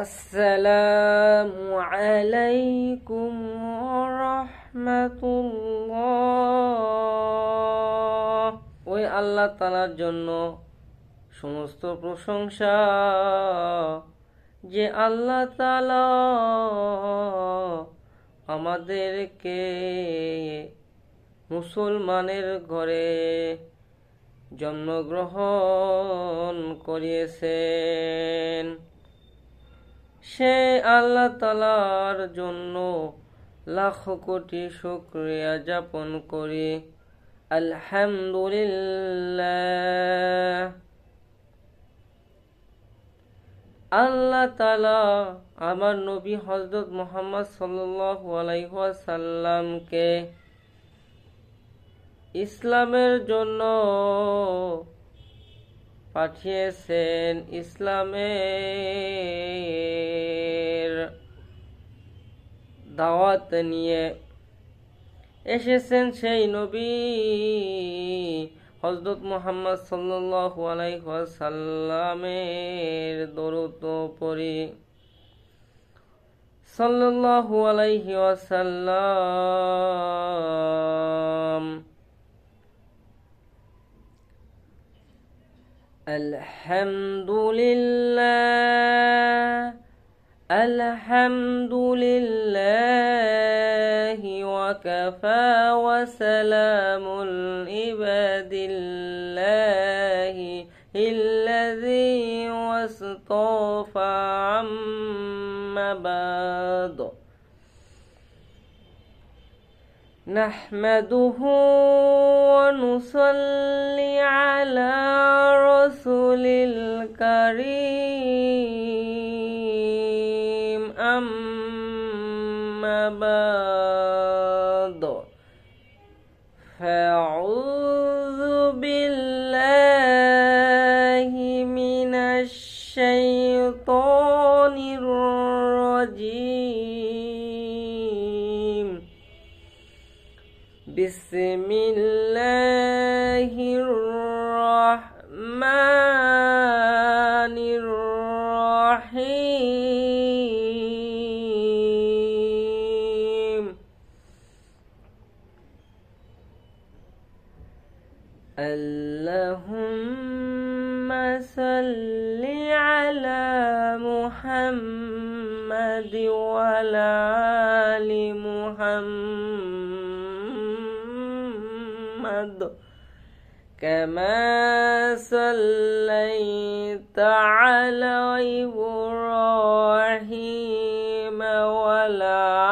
আসসালামু আলাইকুম রহমতুল্লাহ ওই আল্লাহ তালার জন্য সমস্ত প্রশংসা, যে আল্লাহ আমাদেরকে মুসলমানের ঘরে জন্মগ্রহণ করিয়েছেন। সে আল্লাহ তালার জন্য লাখ কোটি শুক্রিয়া যাপন করি, আলহামদুলিল্লাহ। আল্লাহ তালা আমার নবী হজরত মোহাম্মদ সাল্লাল্লাহু আলাইহি ইসলামের জন্য পাঠিয়েছেন ইসলামের দাওয়াত নিয়ে। এসেছেন সেই নবী হজরত মোহাম্মদ সাল্লাল্লাহু আলাইহি ওয়াসাল্লামের দরুদ পড়ি সাল্লাল্লাহু আলাইহি ওয়াসাল্লাম الحمد لله الحمد لله وكفى وسلام العباد الله الذي واصطفى عما بعد. نحمده ونصلي على رسول الكريم. بسم الله الرحمن الرحيم. اللهم صل على محمد وعلى آل محمد. كما صليت على إبراهيم وعلى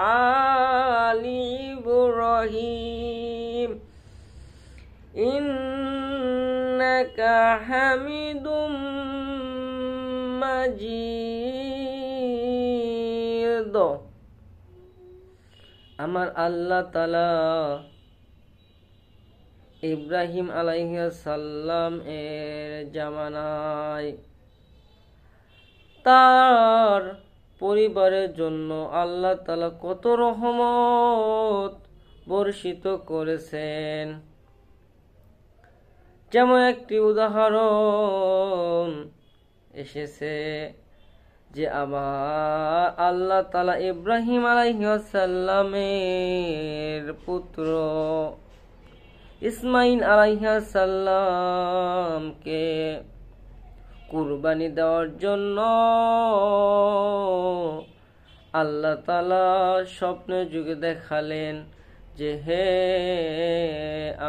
আমার আল্লাহ তালা ইব্রাহিম সাল্লাম এর জামানায় তার পরিবারের জন্য আল্লাহ তালা কত রহমত বর্ষিত করেছেন। যেমন একটি উদাহরণ এসেছে যে আবার আল্লাহ তালা ইব্রাহিম আলাইসাল্লামের পুত্র ইসমাইল আলাইসাল্লামকে কুরবানি দেওয়ার জন্য আল্লাহ তালা স্বপ্নের যুগে দেখালেন যে হে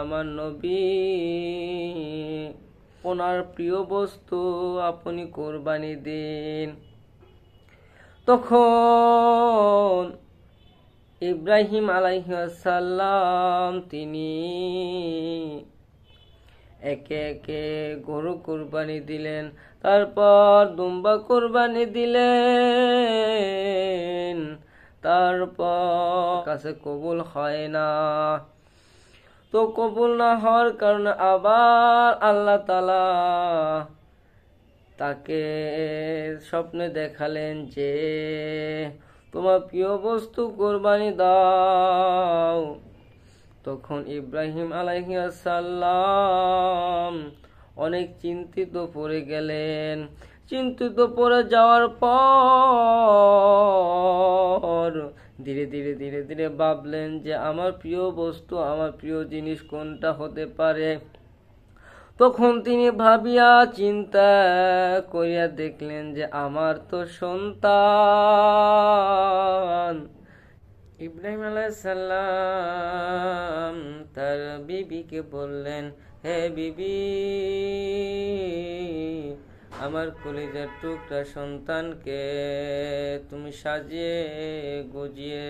আমার নবী, ওনার প্রিয় বস্তু আপনি কোরবানি দিন। তখন ইব্রাহিম আলাইসাল্লাম তিনি একে একে গরু কোরবানি দিলেন, তারপর দুম্বা কোরবানি দিলেন, তারপর কাছে কবুল হয় না। তো কবুল না হওয়ার কারণে আবার আল্লাহ তালা তাকে স্বপ্নে দেখালেন যে, তোমার প্রিয় বস্তু কোরবানি দাও। তখন ইব্রাহিম আলাইসাল্লাম অনেক চিন্তিত পড়ে গেলেন। চিন্তিত পড়ে যাওয়ার পর ধীরে ধীরে ধীরে ধীরে ভাবলেন যে, আমার প্রিয় বস্তু, আমার প্রিয় জিনিস কোনটা হতে পারে? তখন তিনি ভাবিয়া চিন্তা করিয়া দেখলেন যে আমার তো সন্তান। ইব্রাহিম আলাইসাল্লাম তার বিবিকে বললেন, হে বিবি, আমার কলিজার টুকরা সন্তানকে তুমি সাজিয়ে গুজিয়ে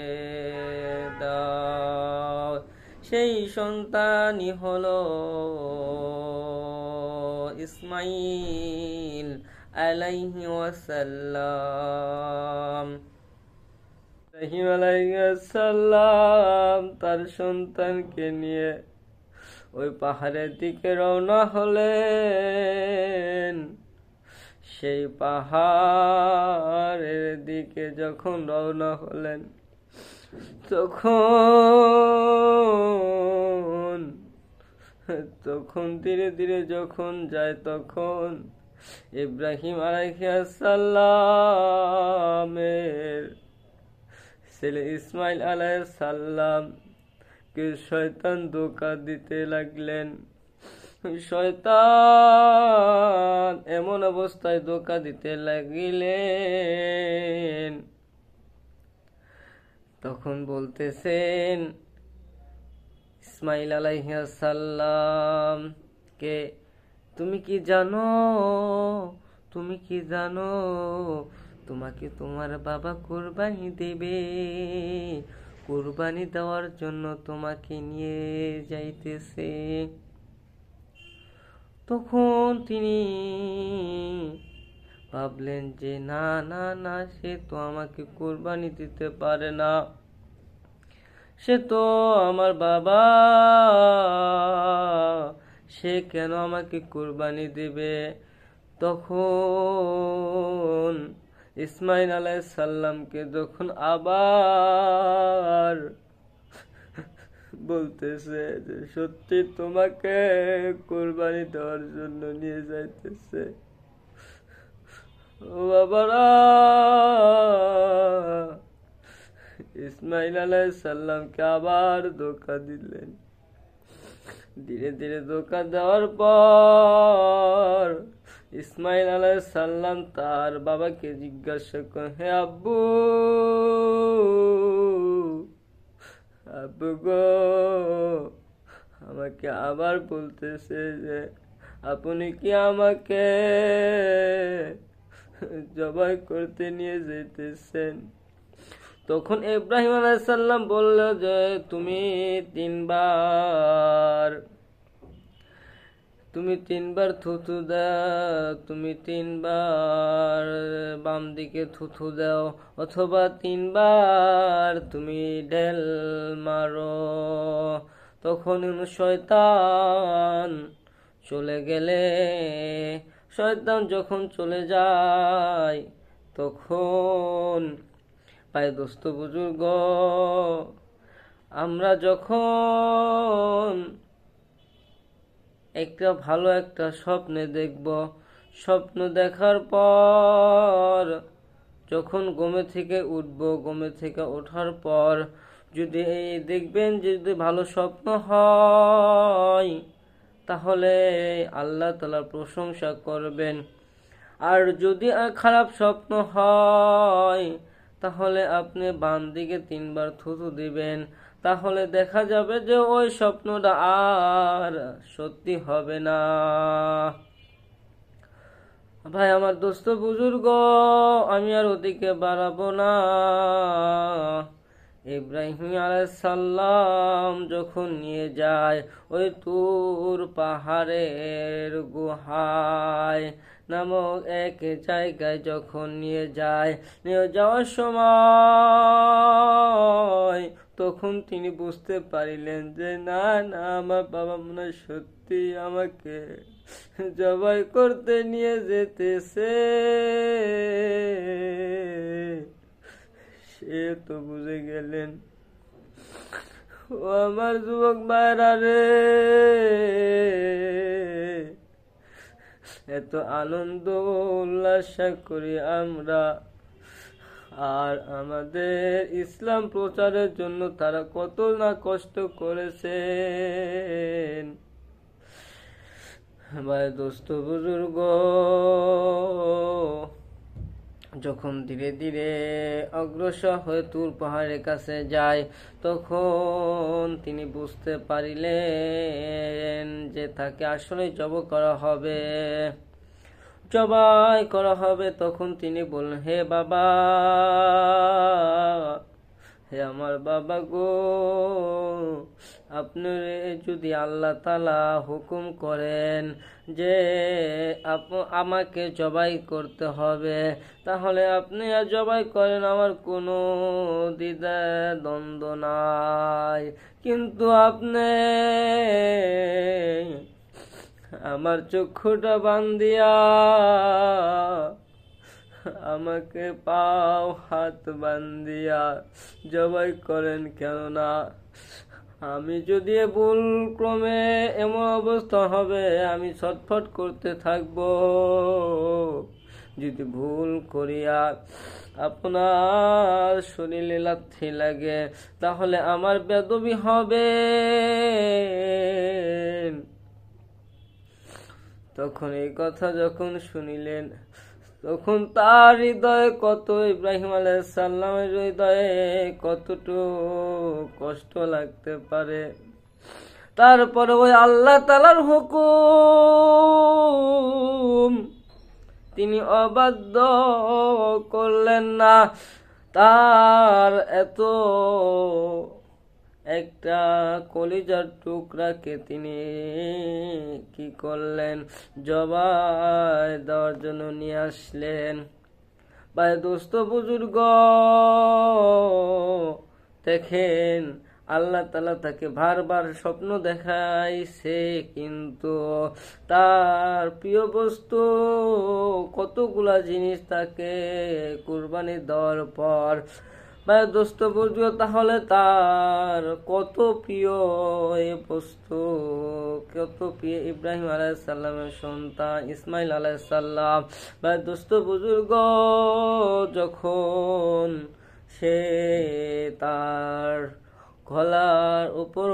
দাও। সেই সন্তানই হল ইসমাইল আলাইহি ওয়াসাল্লাম। ইব্রাহিম আলাইসাল্লাম তার সন্তানকে নিয়ে ওই পাহাড়ের দিকে রওনা হলেন। সেই পাহাড়ের দিকে যখন রওনা হলেন তখন তখন ধীরে ধীরে যখন যায় তখন ইব্রাহিম আলাইসাল্লামের ছেলে ইসমাইল আলাইসাল্লাম কে শয়তান ধোকা দিতে লাগলেন। শয়তান এমন অবস্থায় ধোকা দিতে লাগিলেন। তখন বলতেছেন, ইসমাইল আলাইসাল্লাম কে? তুমি কি জানো? তুমি কি জানো? তোমাকে তোমার বাবা কোরবানি দেবে। কোরবানি দেওয়ার জন্য তোমাকে নিয়ে যাইতেছে। তখন তিনি ভাবলেন যে, না না না, সে তো আমাকে কোরবানি দিতে পারে না। সে তো আমার বাবা। সে কেন আমাকে কোরবানি দেবে? তখন ইসমাইল আলাই সাল্লামকে যখন আবার বলতেছে যে, সত্যি তোমাকে কোরবানি দেওয়ার জন্য নিয়ে যাইতেছে। বাবারা ইসমাইল আলাই সাল্লামকে আবার ধোকা দিলেন। ধীরে ধীরে ধোকা দেওয়ার পর ইসমাইল আলাই সাল্লাম তার বাবাকে জিজ্ঞাসা করে হে আব্বু আব্বু গো, আমাকে আবার বলতেছে যে, আপনি কি আমাকে জবাই করতে নিয়ে যেতেছেন। তখন ইব্রাহিম আলাইসাল্লাম বলল, যে তুমি তিনবার তুমি তিনবার থুথু দাও, তুমি তিনবার বাম দিকে থুথু দাও, অথবা তিনবার তুমি ঢেল মারো। তখন শয়তান চলে গেলে। শয়তান যখন চলে যায়, তখন পায় দোস্ত বুজুর্গ, আমরা যখন একটা ভালো একটা স্বপ্নে দেখব, স্বপ্ন দেখার পর, যখন গমে থেকে উঠব গমে থেকে ওঠার পর, যদি দেখবেন যদি ভালো স্বপ্ন হয় তাহলে আল্লাহ তালার প্রশংসা করবেন। আর যদি খারাপ স্বপ্ন হয়, তাহলে আপনি বাম দিকে তিনবার থুতু দিবেন। তাহলে দেখা যাবে যে ওই স্বপ্নটা আর সত্যি হবে না। ভাই, আমার দোস্ত বুজুর্গ, আমি আর ওদিকে বাড়াবো না। ইব্রাহিম আলাইসাল্লাম যখন নিয়ে যায় ওই তুর পাহাড়ের গুহায় নামক এক জায়গায় যখন নিয়ে যায়, নিয়ে যাওয়ার সময় তখন তিনি বুঝতে পারিলেন যে, না না, আমার বাবা মনে সত্যি আমাকে জবাই করতে নিয়ে যেতেছে। সে তো বুঝে গেলেন, ও আমার যুবক ভাইরা রে। এত আনন্দ উল্লাস করি আমরা। আর আমাদের ইসলাম প্রচারের জন্য তারা কত না কষ্ট করেছেন। ভাই দোস্ত বুজুর্গ যখন ধীরে ধীরে অগ্রসর হয়ে তুর পাহাড়ের কাছে যায়, তখন তিনি বুঝতে পারিলেন যে তাকে আসলে জব করা হবে। জবাই করা হবে, তখন তিনি বললেন, হে বাবা হে আমার বাবা গো আপনি যদি আল্লাহ তালা হুকুম করেন যে আমাকে জবাই করতে হবে, তাহলে আপনি আর জবাই করেন আমার কোনো দ্বিধা দ্বন্দ্ব নাই। কিন্তু আপনি আমার চক্ষুটা বান্দিয়া আমাকে পাও হাত বান্দিয়া জবাই করেন কেননা আমি যদি ভুল ক্রমে এমন অবস্থা হবে, আমি ছটফট করতে থাকব। যদি ভুল করিয়া আপনার শরীরে লাথি লাগে, তাহলে আমার বেদবি হবে। তখন এই কথা যখন শুনিলেন তখন তার হৃদয়ে কত ইব্রাহিম আলাইসাল্লামের হৃদয়ে কতটুকু কষ্ট লাগতে পারে? তারপরে ওই আল্লাহ তালার হুকুম, তিনি অবাধ্য করলেন না। তার এত একটা কলিজার টুকরাকে তিনি কি করলেন? জবাই দেওয়ার জন্য নিয়ে আসলেন। ভাই দোস্ত বুজুর্গ, দেখেন, আল্লাহ তালা তাকে বারবার স্বপ্ন দেখাইছে, কিন্তু তার প্রিয় বস্তু কতগুলা জিনিস তাকে কুরবানি দেওয়ার পর বা দোস্ত বুঝব তাহলে তার কত প্রিয় এই বস্তু? কত প্রিয় ইব্রাহিম আলাইসাল্লামের সন্তান, ইসমাইল আলাইসাল্লাম বা দোস্ত, বুজুর্গ, যখন সে তার গলার উপর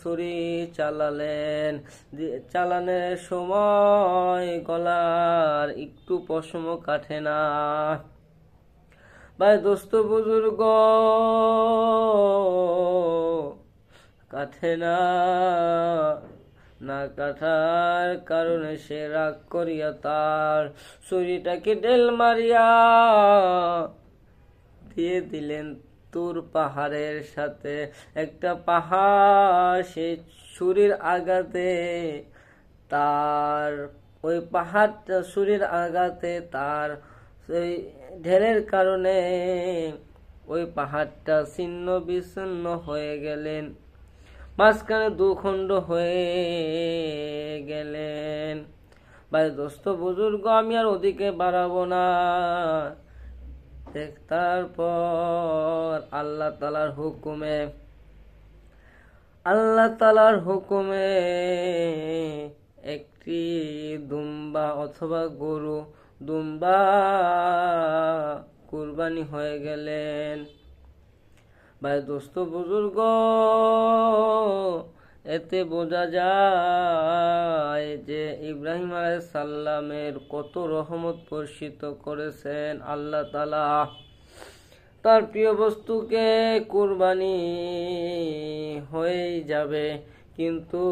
ছুরি চালালেন চালানোর সময় গলার একটু পশম কাটে না। ভাই দোস্ত বুজুর্গ। কাঠে না না কাঠার কারণে সে রাগ করিয়া তার ছুরিটাকে ডেল মারিয়া দিয়ে দিলেন। তুর পাহাড়ের সাথে একটা পাহাড় সেই ছুরির আঘাতে তার ওই পাহাড়টা ছুরির আঘাতে তার সেই ঢেরের কারণে ওই পাহাড়টা ছিন্ন বিচ্ছিন্ন হয়ে গেলেন। মাঝখানে দুখণ্ড হয়ে গেলেন। ভাই দোস্ত, বুজুর্গ, আমি আর ওদিকে বাড়াবো না। তারপর আল্লাহ তালার হুকুমে, আল্লাহ তালার হুকুমে একটি দুম্বা অথবা গরু দুম্বা কুরবানি হয়ে গেলেন। ভাই দোস্ত বুজুর্গ, এতে বোঝা যায় যে ইব্রাহিম সাল্লামের কত রহমত বর্ষিত করেছেন আল্লাহ তালা তার প্রিয় বস্তুকে কুরবানি হয়ে যাবে, কিন্তু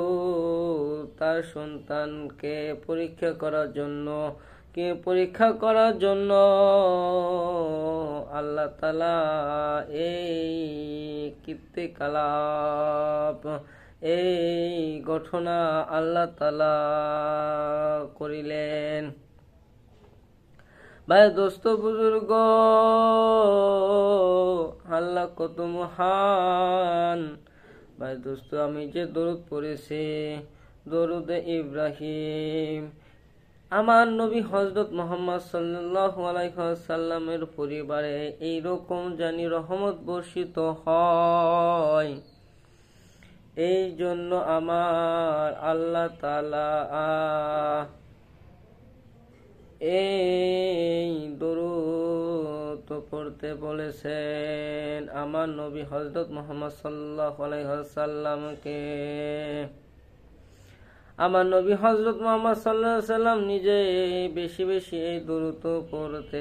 তার সন্তানকে পরীক্ষা করার জন্য কে পরীক্ষা করার জন্য? আল্লাহ তালা এই কীর্তিকলাপ এই ঘটনা আল্লাহ তালা করিলেন। ভাই দোস্ত, বুজুর্গ, আল্লাহ কত মহান। ভাই দোস্ত, আমি যে দরুদ পড়েছি, দরুদ ইব্রাহিম আমার নবী হজরত মোহাম্মদ সাল্লাহ আলাইসাল্লামের পরিবারে এইরকম জানি রহমত বর্ষিত হয়। এই জন্য আমার আল্লাহ তালা এই দরুদ পড়তে বলেছেন, আমার নবী হজরত মোহাম্মদ সাল্লাহ আলাইসাল্লামকে আমার নবী হজরত মোহাম্মদ সাল্লাহ সাল্লাম নিজে বেশি বেশি এই দূরত পড়তেন।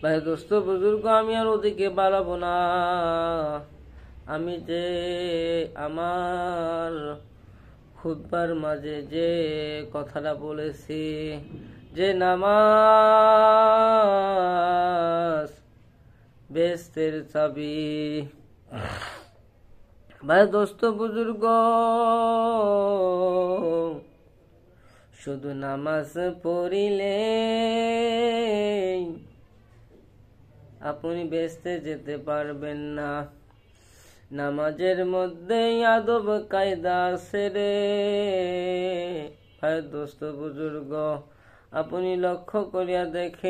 ভাই দোস্ত, বুজুর্গ, আমি আর ওদিকে বাড়াবো না। আমি যে আমার খুদবার মাঝে যে কথাটা বলেছি, যে নামাজ বেস্তের চাবি। ভাই দোস্ত বুজুর্গ শুধু নামাজ পড়িলে আপনি বেসতে যেতে পারবেন না নামাজের মধ্যে আদব কায়দা আছে রে ভাই দোস্ত বুজুর্গ আপনি লক্ষ্য করিয়া দেখেন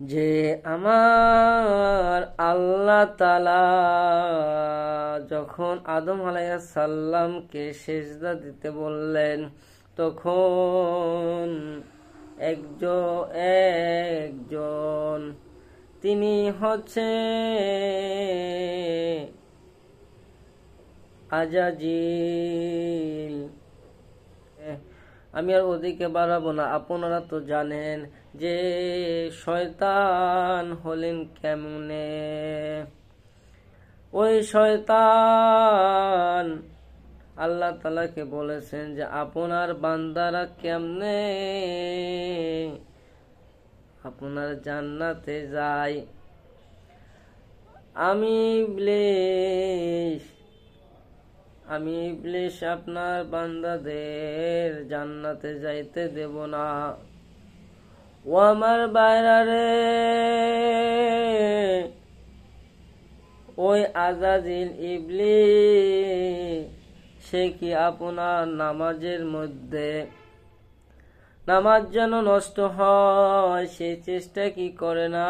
যে আমার আল্লাহ তালা যখন আদম আলাইয়া সাল্লামকে সেজদা দিতে বললেন, তখন একজন একজন, তিনি হচ্ছে আজাজিল। আমি আর ওদিকে বাড়াবো না, আপনারা তো জানেন যে শয়তান হলেন কেমনে? ওই শয়তান আল্লাহ তালাকে বলেছেন যে, আপনার বান্দারা কেমনে? আপনার জান্নাতে যায়। আমি ইবলিশ আমি ইবলিশ আপনার বান্দাদের জান্নাতে যাইতে দেব না। ও আমার বাইরা রে ওই আজাজিল ইবলি, সে কি আপনার নামাজের মধ্যে নামাজ যেন নষ্ট হয় সেই চেষ্টা কি করে না?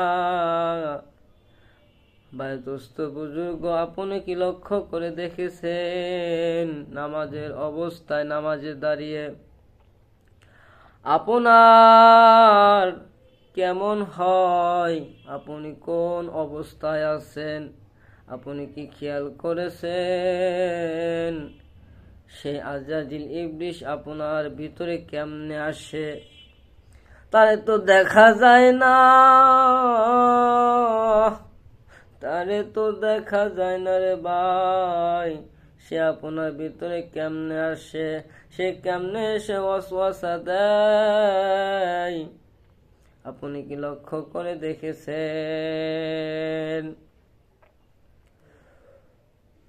ভাই দোস্ত বুজুর্গ, আপনি কি লক্ষ্য করে দেখেছেন নামাজের অবস্থায় নামাজে দাঁড়িয়ে আপনার কেমন হয়? আপনি কোন অবস্থায় আছেন? আপনি কি খেয়াল করেছেন? সে আজাজিল ইবলিশ আপনার ভিতরে কেমনে আসে? তারে তো দেখা যায় না। তারে তো দেখা যায় না রে ভাই। সে আপনার ভিতরে কেমনে আসে, সে কেমনে এসে অশ্বাসা দেয়? আপনি কি লক্ষ্য করে দেখেছেন?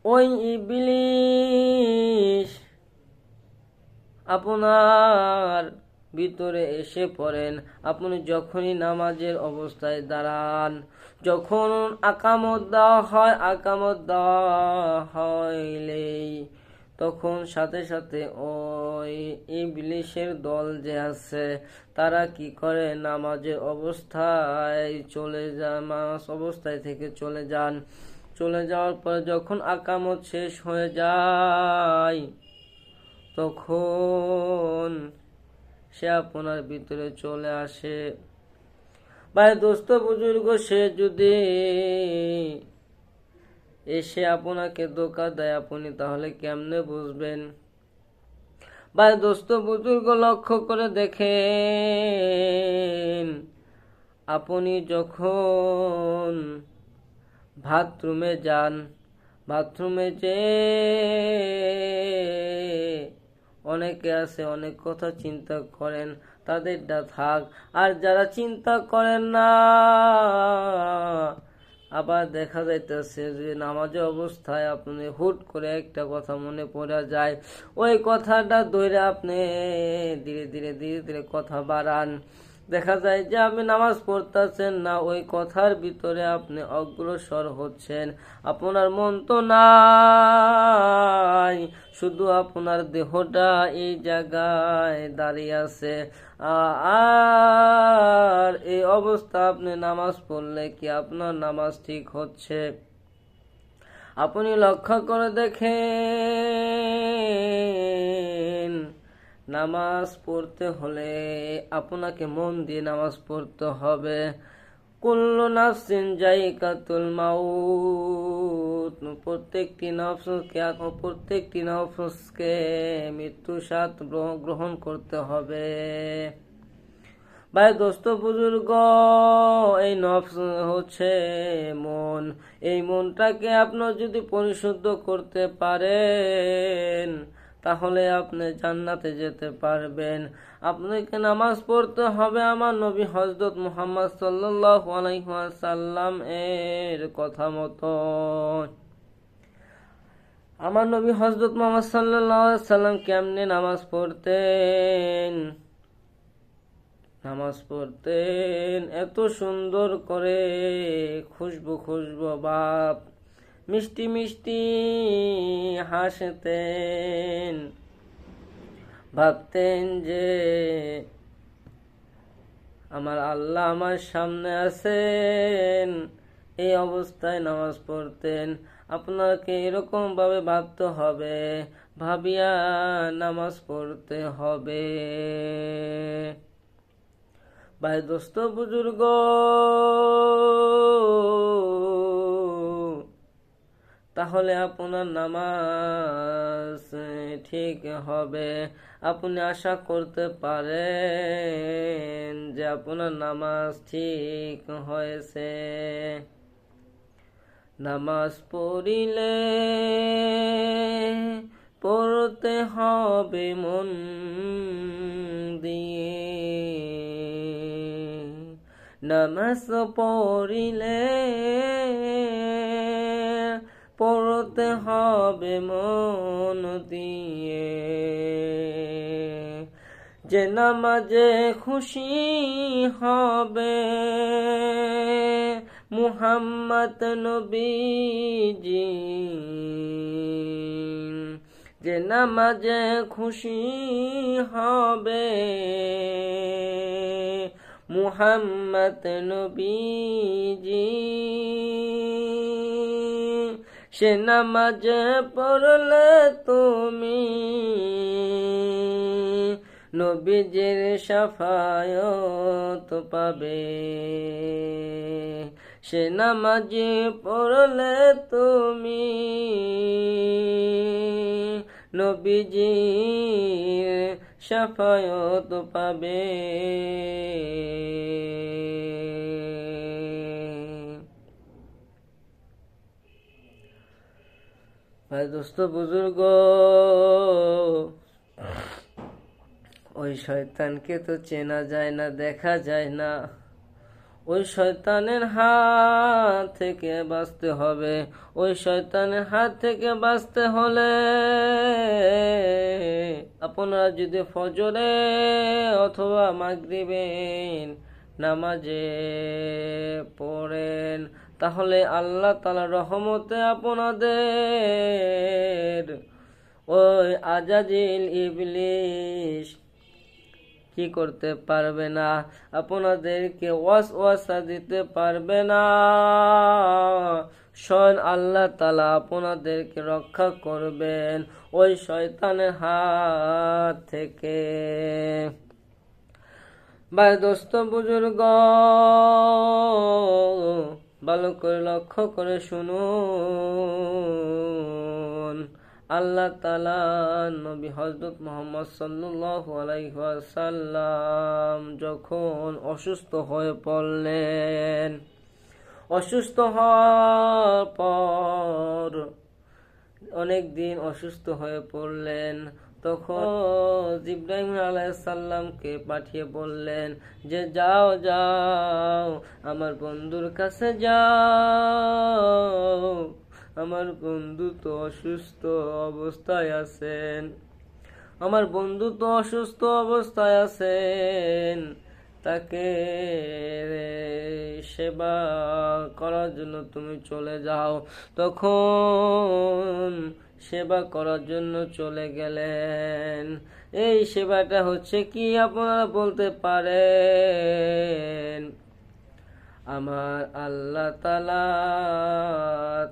ওই ইবলিশ, আপনার ভিতরে এসে পড়েন। আপনি যখনই নামাজের অবস্থায় দাঁড়ান, যখন আকামত দেওয়া হয়, আকামত দেওয়া হইলেই তখন সাথে সাথে ওই ইবলিশের দল যে আছে, তারা কি করে? নামাজের অবস্থায় চলে যান নামাজ অবস্থায় থেকে চলে যান। চলে যাওয়ার পরে যখন আকামত শেষ হয়ে যায়, তখন সে আপনার ভিতরে চলে আসে। ভাই দোস্ত, বুজুর্গ, সে যদি এসে আপনাকে ধোকা দেয়, আপনি তাহলে কেমনে বুঝবেন? ভাই দোস্ত, বুজুর্গ, লক্ষ্য করে দেখেন, আপনি যখন বাথরুমে যান, বাথরুমে যে অনেকে আছে, অনেক কথা চিন্তা করেন তাদেরটা থাক। আর যারা চিন্তা করেন না, আবার দেখা যাইতেছে যে নামাজের অবস্থায় আপনি হুট করে একটা কথা মনে পড়া যায়, ওই কথাটা ধরে আপনি ধীরে ধীরে ধীরে ধীরে কথা বাড়ান। দেখা যায় যে আপনি নামাজ পড়তেছেন না, ওই কথার ভিতরে আপনি অগ্রসর হচ্ছেন। আপনার মন তো নাই, শুধু আপনার দেহটা এই জায়গায় দাঁড়িয়ে আছে। আর এই অবস্থা আপনি নামাজ পড়লে কি আপনার নামাজ ঠিক হচ্ছে? আপনি লক্ষ্য করে দেখেন নামাজ পড়তে হলে আপনাকে মন দিয়ে নামাজ পড়তে হবে। কুল্লু নাফসিন জাইকাতুল মাউত। প্রত্যেকটি নফসকে প্রত্যেকটি নফসকে মৃত্যু সাথ গ্রহণ করতে হবে। ভাই দোস্ত, বুজুর্গ, এই নফস হচ্ছে মন। এই মনটাকে আপনার যদি পরিশুদ্ধ করতে পারেন তাহলে আপনি জান্নাতে যেতে পারবেন। আপনাকে নামাজ পড়তে হবে? আমার নবী হজরত মুহাম্মদ সাল্লাহ এর কথা মতো। আমার নবী হজরত মোহাম্মদ সাল্লাহ সাল্লাম কেমনে নামাজ পড়তেন? নামাজ পড়তেন। এত সুন্দর করে খুশবু খুশবু বাপ। মিষ্টি মিষ্টি হাসতেন। ভাবতেন যে আমার আল্লাহ আমার সামনে আছেন। এই অবস্থায় নামাজ পড়তেন। আপনাকে এরকম ভাবে ভাবতে হবে, ভাবিয়া নামাজ পড়তে হবে। ভাই দোস্ত, বুজুর্গ তাহলে আপনার নামাজ ঠিক হবে। আপনি আশা করতে পারেন যে আপনার নামাজ ঠিক হয়েছে। নামাজ পড়িলে পড়তে হবে মন দিয়ে। নামাজ পড়িলে পড়তে হবে মন দিয়ে। যে নামাজে খুশি হবে মুহাম্মদ নবীজি। যে নামাজে খুশি হবে মুহাম্মদ নবীজি। সে নামাজ পড়লে তুমি নবীজির সাফায়ত পাবে। সে নামাজ পড়লে তুমি নবীজির সাফায়ত পাবে। ভাই দোস্ত, বুজুর্গ। ওই শয়তানকে তো চেনা যায় না, দেখা যায় না। ওই শয়তানের হাত থেকে বাঁচতে হবে। ওই শয়তানের হাত থেকে বাঁচতে হলে আপনারা যদি ফজরে অথবা মাগরিবেন নামাজে পড়েন তাহলে আল্লাহ তালা রহমতে আপনাদের। ওই আজাজিল ইবলিশ, কি করতে পারবে না? আপনাদেরকে ওয়াস ওয়াসা দিতে পারবে না। স্বয়ং আল্লাহ তালা আপনাদেরকে রক্ষা করবেন ওই শয়তানের হাত থেকে। ভাই দোস্ত, বুজুর্গ ভালো করে লক্ষ্য করে শুনুন। আল্লাহ তালা নবী হজরত মোহাম্মদ সাল্লু আলাইসাল্লাম যখন অসুস্থ হয়ে পড়লেন, অসুস্থ হওয়ার পর অনেক দিন অসুস্থ হয়ে পড়লেন। তখন ইব্রাহিম আলাইসাল্লামকে পাঠিয়ে বললেন যে, যাও যাও, আমার বন্ধুর কাছে যাও। আমার বন্ধু তো অসুস্থ অবস্থায় আছেন। আমার বন্ধু তো অসুস্থ অবস্থায় আছেন। তাকে সেবা করার জন্য তুমি চলে যাও। তখন সেবা করার জন্য চলে গেলেন। এই সেবাটা হচ্ছে কি আপনারা বলতে পারেন? আমার আল্লাহ তালা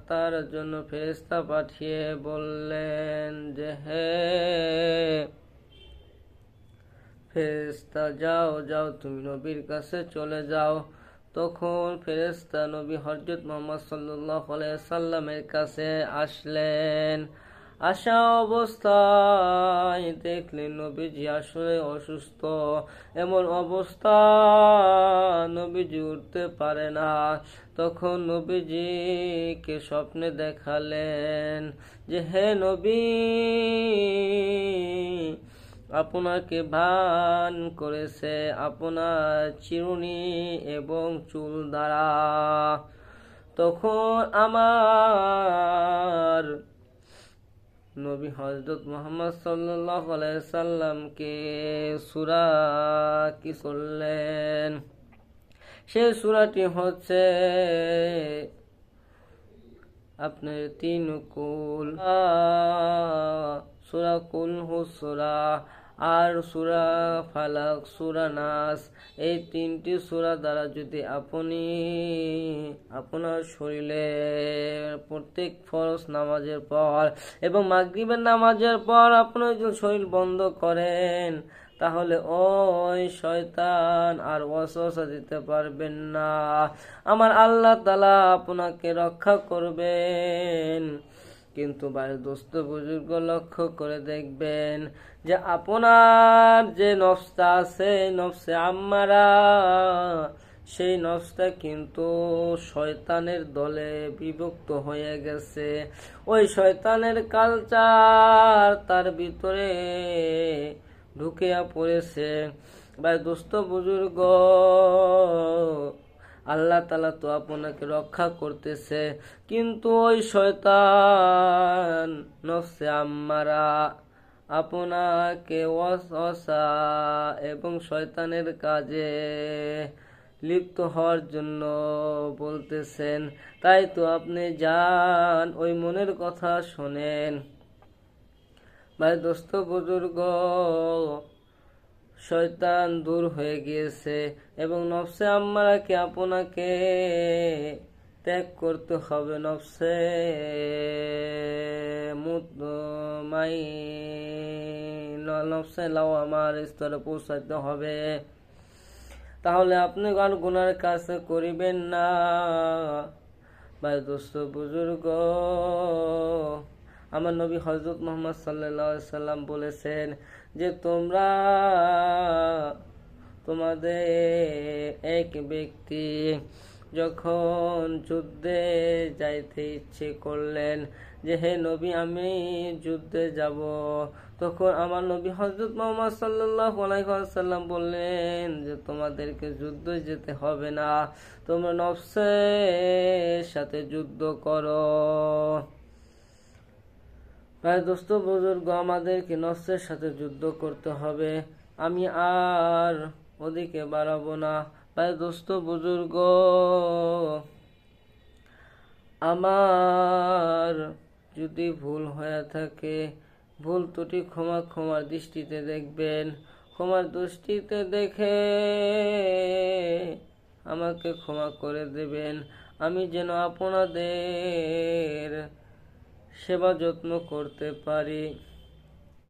তার জন্য ফেরেস্তা পাঠিয়ে বললেন যে, হে ফেরেস্তা যাও যাও, তুমি নবীর কাছে চলে যাও। তখন ফেরেস্তা নবী হজরত মোহাম্মদ সাল্লাহ সাল্লামের কাছে আসলেন। আসা অবস্থায় দেখলেন নবীজি আসলে অসুস্থ। এমন অবস্থা নবীজি উঠতে পারে না। তখন নবীজিকে স্বপ্নে দেখালেন যে, হে নবী আপনাকে ভান করেছে আপনার চিরুনি এবং চুল দ্বারা। তখন আমার নবী হজরত মোহাম্মদ সাল্লাহ সুরা কি করলেন? সে সুরাটি হচ্ছে আপনার তিন কুল। সুরা কুল সুরা আর সুরা ফালাক, সুরা নাস, এই তিনটি সুরা দ্বারা যদি আপনি আপনার শরীরে প্রত্যেক ফরজ নামাজের পর এবং মাগরিবের নামাজের পর আপনার শরীর বন্ধ করেন, তাহলে ওই শয়তান আর ওয়াসওয়াসা দিতে পারবেন না। আমার আল্লাহ তালা আপনাকে রক্ষা করবেন। কিন্তু দোস্ত বুজুর্গ লক্ষ্য করে দেখবেন যে আপনার যে নফসটা আছে, নফসে আম্মারা, সেই নফসটা কিন্তু শয়তানের দলে বিভক্ত হয়ে গেছে। ওই শয়তানের কালচার তার ভিতরে ঢুকিয়া পড়েছে। ভাই দোস্ত বুজুর্গ আল্লাহ তালা তো আপনাকে রক্ষা করতেছে। কিন্তু ওই শয়তান নফসে আম্মারা আপনাকে অসা এবং শয়তানের কাজে লিপ্ত হওয়ার জন্য বলতেছেন। তাই তো আপনি যান, ওই মনের কথা শোনেন। ভাই, দোস্ত, বুজুর্গ শয়তান দূর হয়ে গিয়েছে এবং নফসে আম্মারাকে আপনাকে ত্যাগ করতে হবে। নফসে মাই নফসে লাও আমার স্তরে পৌঁছাতে হবে। তাহলে আপনি আর গুনার কাছে করিবেন না। ভাই দোস্ত, বুজুর্গ, আমার নবী হজরত মোহাম্মদ সাল্লা সাল্লাম বলেছেন যে তোমরা তোমাদের এক ব্যক্তি যখন যুদ্ধে যাইতে ইচ্ছে করলেন, যে হে নবী, আমি যুদ্ধে যাব। তখন আমার নবী হজরত মোহাম্মদ সাল্লাহ আলাইসাল্লাম বললেন যে, তোমাদেরকে যুদ্ধ যেতে হবে না, তোমরা নফসের সাথে যুদ্ধ করো। ভাই দোস্ত বুজুর্গ, আমাদেরকে নফসের সাথে যুদ্ধ করতে হবে। আমি আর ওদিকে বাড়াবো না। ভাই দোস্ত বুজুর্গ, আমার যদি ভুল হয়ে থাকে, ভুল ত্রুটি ক্ষমা ক্ষমার দৃষ্টিতে দেখবেন। ক্ষমার দৃষ্টিতে দেখে আমাকে ক্ষমা করে দেবেন। আমি যেন আপনাদের সেবা যত্ন করতে পারি।